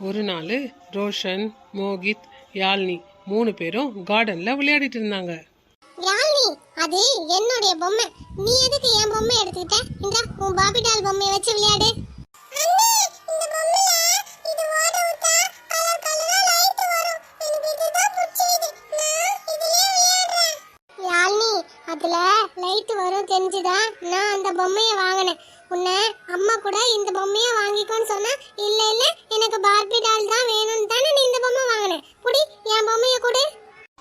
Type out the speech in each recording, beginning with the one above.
ஒரு நாள் ரோஷன் மோகித் யாழ்னி மூணு பேரும் கார்டன்ல விளையாடிட்டு இருந்தாங்க. யாழ்னி அது என்னுடைய பொம்மை. நீ எதுக்கு என் பொம்மை எடுத்துக்கிட்ட? இந்த உன் பாபி டால் பொம்மையை வச்சு விளையாடு. அதுல லைட் வரும் தெரிஞ்சுதான் நான் அந்த பொம்மையை வாங்கினேன். உன்னை அம்மா கூட இந்த பொம்மையை வாங்கிக்கோன்னு சொன்னா இல்ல இல்ல எனக்கு பார்பி டால் தான் வேணும்னு தானே நீ இந்த பொம்மை வாங்கினேன் புடி என் பொம்மையை கொடு.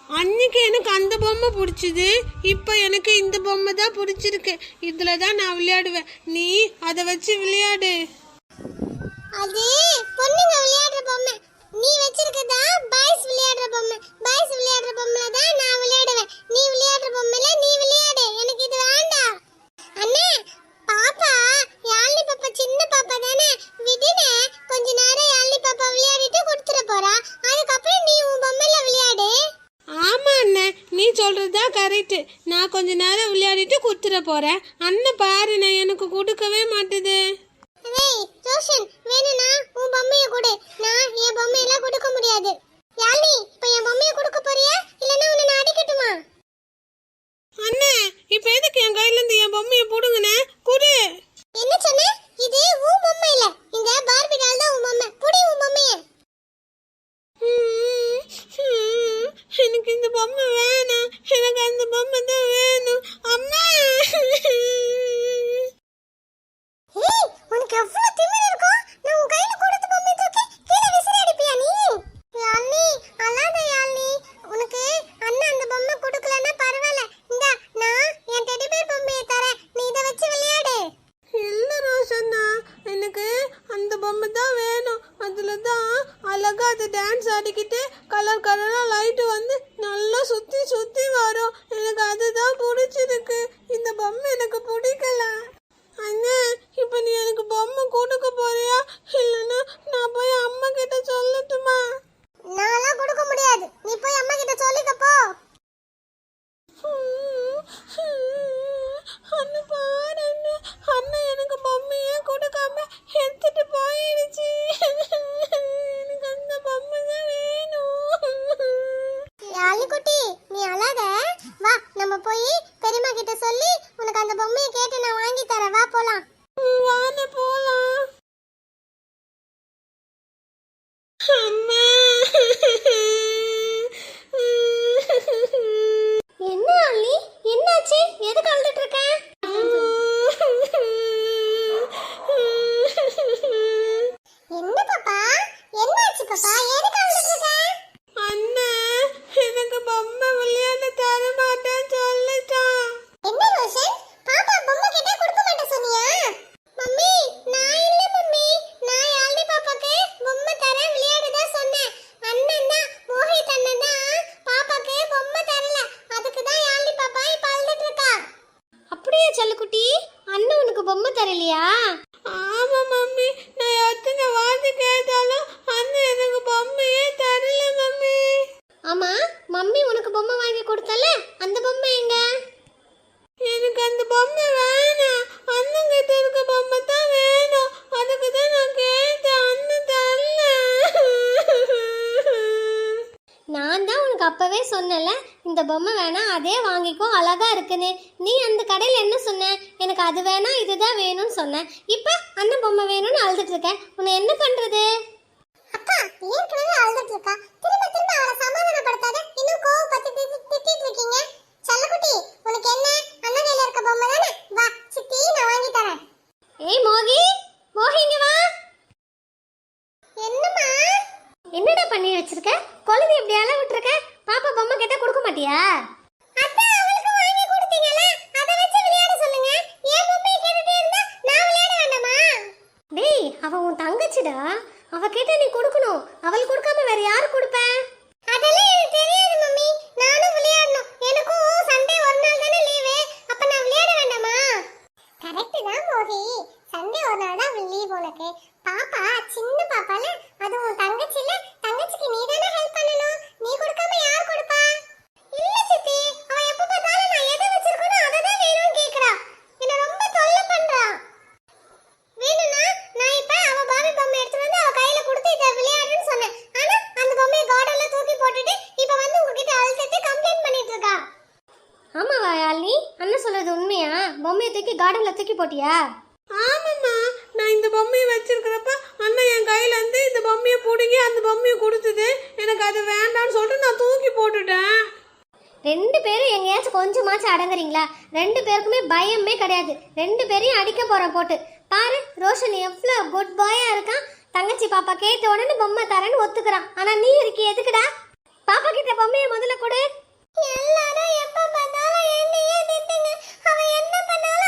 அன்னைக்கு எனக்கு அந்த பொம்மை பிடிச்சது. இப்போ எனக்கு இந்த பொம்மை தான் பிடிச்சிருக்கு. இதுல தான் நான் விளையாடுவேன். நீ அதை வச்சு விளையாடு. அது பொண்ணுங்க விளையாடுற பொம்மை. நீ வச்சிருக்கதா பாய்ஸ் விளையாடுற பொம்மை. பாய்ஸ் விளையாடுற பொம்மைல தான் நான் விளையாடுவேன். நீ விளையாடுற பொம்மைல நீ விளையாடு எனக்கு இது வேண்டாம் அண்ணே பாப்பா யாழ்னி பாப்பா சின்ன பாப்பா தானே விடுனே கொஞ்ச நேரம் யாழ்னி பாப்பா விளையாடிட்டு கொடுத்துட போறா அதுக்கப்புறம் நீ உன் பொம்மைல விளையாடு ஆமா அண்ணன் நீ சொல்றதா நான் கொஞ்ச நேரம் விளையாடிட்டு கொடுத்துட போறேன். அண்ணன் பாரு நான் எனக்கு கொடுக்கவே மாட்டுது. ஏய் ரோஷன் வேணும்னா உன் பொம்மைய கொடு. நான் என் பொம்மையெல்லாம் கொடுக்க முடியாது. யாழ்னி இப்போ என் பொம்மைய கொடுக்க போறியா? இல்லைன்னா உன்னை நான் அடிக்கட்டுமா? செல்லக்குட்டி அண்ணன் உனக்கு பொம்மை தரலையா? ஆமா மம்மி நான் எத்தனை வாட்டி கேட்டாலும் அண்ணன் எனக்கு பொம்மையே தரல மம்மி. ஆமா மம்மி உனக்கு பொம்மை வாங்கி கொடுத்தல? அந்த பொம்மை எங்க? எனக்கு அந்த பொம்மை வேணாம் அண்ணன் கிட்ட இருக்க பொம்மை தான் வேணும் அதுக்கு தான் நான் கேட்டேன் அண்ணன் தரல நான் தான் உனக்கு அப்பவே சொன்னல இந்த பொம்மை வேணாம் அதே வாங்கிக்கோ அழகா இருக்குன்னு. நீ அந்த கடையில் என்ன சொன்ன? எனக்கு அது வேணாம் இதுதான் வேணும்னு சொன்னேன் இப்போ அண்ணன் பொம்மை வேணும்னு அழுதுட்டு இருக்கேன் உன்னை என்ன பண்றது? அக்கா ஏற்கனவே அழுதுட்டு இருக்கா? திரும்ப திரும்ப அவளை சமாதானப்படுத்தாத இன்னும் கோவப்பட்டு திட்டி- திட்டிட்டு இருக்கீங்க? செல்லக்குட்டி உனக்கு என்ன? அண்ணன் கையில இருக்க பொம்மை தானே? வா சித்தி நான் வாங்கி தரேன். ஏய் மோகி மோகி இங்க வா. என்னம்மா? என்னடா பண்ணி வச்சிருக்க? குழந்தை இப்படி அழ விட்டுருக்க பாப்பா பொம்மை கேட்டா கொடுக்க மாட்டியா அவ உன் தங்கச்சிடா. அவ கேட்டா நீ கொடுக்கணும். அவள் கொடுக்காம வேற யாரு கொடுப்ப? அதெல்லாம் எனக்கு தெரியாது மம்மி. நானும் விளையாடணும். எனக்கும் சண்டே ஒரு நாள் தானே லீவு. அப்ப நான் விளையாட வேண்டாமா? கரெக்ட் தான் மோகி. சண்டே ஒரு நாள் தான் லீவ் உனக்கு. பாப்பா சின்ன பாப்பால அது உன் தங்கச்சில தங்கச்சிக்கு நீ தானே ஹெல்ப் பண்ணணும். நீ கொடுக்காம யார் கொடுப்பா இல்ல சித்தி அவ எப்ப பார்த்தாலும் நான் எதை வச்சிருக்கனோ அதை தான் வேணும்னு கேக்குறா என்ன ரொம்ப தொல்லை பண்றா வேணும்னா நான் இப்ப அவ பாபி பொம்மை எடுத்து வந்து அவ கையில கொடுத்து இதை விளையாடுன்னு ஆமாவா யாழினி அண்ணன் சொல்றது உண்மையா பொம்மையை தூக்கி கார்டன்ல தூக்கி போட்டியா? ஆமாம்மா. நான் இந்த பொம்மையை வச்சிருக்கிறப்ப அண்ணன் என் கையில இருந்து இந்த பொம்மையை பிடுங்கி அந்த பொம்மையை கொடுத்தது. எனக்கு அது வேண்டாம்னு சொல்லிட்டு நான் தூக்கி போட்டுட்டேன். ரெண்டு பேரும் எங்கேயாச்சும் கொஞ்சமாச்சும் அடங்குறீங்களா? ரெண்டு பேருக்குமே பயமே கிடையாது. ரெண்டு பேரையும் அடிக்க போறேன் போட்டு. பாரு ரோஷன் எவ்வளோ குட் பாயா இருக்கான். தங்கச்சி பாப்பா கேட்ட உடனே பொம்மை தரேன்னு ஒத்துக்கிறான். ஆனா நீ இருக்கி எதுக்குடா? பாப்பா கிட்ட பொம்மையை முதல்ல கொடு. எல்லாரும் எப்ப பார்த்தாலும் என்னையே திட்டுங்க. அவ என்ன பண்ணாலும்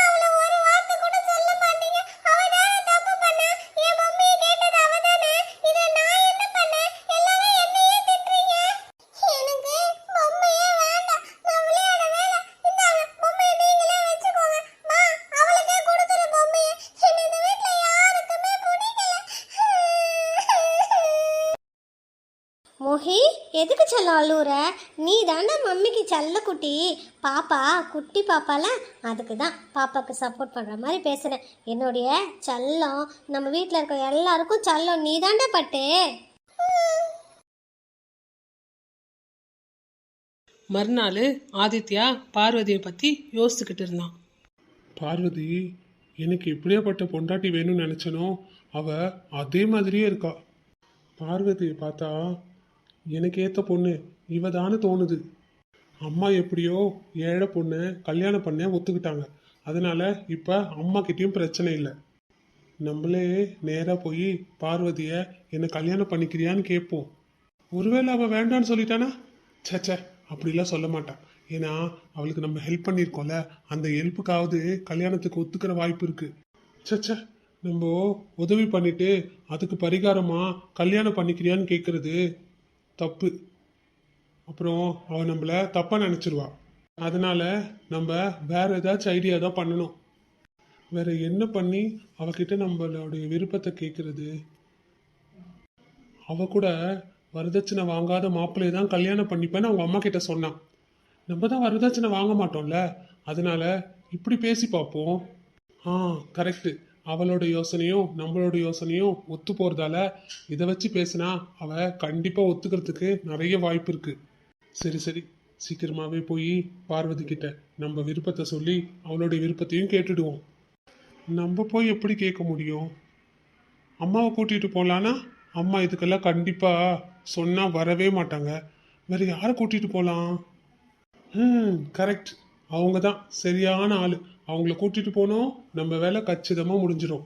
மொஹி எதுக்கு செல்லம் அழுவுற? நீ தாண்டா மம்மிக்கு செல்ல குட்டி. பாப்பா குட்டி பாப்பால அதுக்கு தான் பாப்பாக்கு சப்போர்ட் பண்ணுற மாதிரி பேசுகிறேன் என்னுடைய செல்லம் நம்ம வீட்டில் இருக்க எல்லாருக்கும் செல்லம் நீ தாண்டா பட்டு. மறுநாள் ஆதித்யா பார்வதியை பற்றி யோசிச்சுக்கிட்டு இருந்தான். பார்வதி எனக்கு எப்படியாப்பட்ட பொண்டாட்டி வேணும்னு நினச்சனோ? அவ அதே மாதிரியே இருக்கா. பார்வதியை பார்த்தா எனக்கு ஏற்ற பொண்ணு. இவ தானே தோணுது. அம்மா எப்படியோ ஏழை பொண்ணு கல்யாணம் பண்ண ஒத்துக்கிட்டாங்க. அதனால இப்போ அம்மா கிட்டேயும் பிரச்சனை இல்லை. நம்மளே நேராக போய் பார்வதியை என்னை கல்யாணம் பண்ணிக்கிறியான்னு கேட்போம். ஒருவேளை அவள் வேண்டான்னு சொல்லிட்டானா? சேச்சே அப்படிலாம் சொல்ல மாட்டான் ஏன்னா அவளுக்கு நம்ம ஹெல்ப் பண்ணியிருக்கோம்ல அந்த ஹெல்ப்புக்காவது கல்யாணத்துக்கு ஒத்துக்கிற வாய்ப்பு இருக்கு. ச்சே நம்ம உதவி பண்ணிட்டு அதுக்கு பரிகாரமா கல்யாணம் பண்ணிக்கிறியான்னு கேட்கறது தப்பு. அப்புறம் அவள் நம்மள தப்பாக நினைச்சிருவா. அதனால் நம்ம வேறு ஏதாச்சும் ஐடியா தான் பண்ணணும். வேறு என்ன பண்ணி அவகிட்ட நம்மளுடைய விருப்பத்தை கேட்குறது அவ கூட வரதட்சணை வாங்காத மாப்பிள்ளையை தான் கல்யாணம் பண்ணிப்பேன்னு அவங்க அம்மா கிட்ட சொன்னான். நம்ம தான் வரதட்சணை வாங்க மாட்டோம்ல. அதனால இப்படி பேசி பார்ப்போம். ஆ கரெக்டு அவளோட யோசனையும் நம்மளோட யோசனையும் ஒத்து போகிறதால இதை வச்சு பேசினா அவள் கண்டிப்பாக ஒத்துக்கிறதுக்கு நிறைய வாய்ப்பு இருக்குது சரி சரி. சீக்கிரமாகவே போய் பார்வதி கிட்ட நம்ம விருப்பத்தை சொல்லி அவளோட விருப்பத்தையும் கேட்டுடுவோம். நம்ம போய் எப்படி கேட்க முடியும்? அம்மாவை கூட்டிகிட்டு போகலான்னா அம்மா இதுக்கெல்லாம் கண்டிப்பாக சொன்னால் வரவே மாட்டாங்க. வேறு யாரை கூட்டிகிட்டு போகலாம் ம் கரெக்ட் அவங்க தான் சரியான ஆள். அவங்கள கூட்டிட்டு போனோம். நம்ம வேலை கச்சிதமாக முடிஞ்சிடும்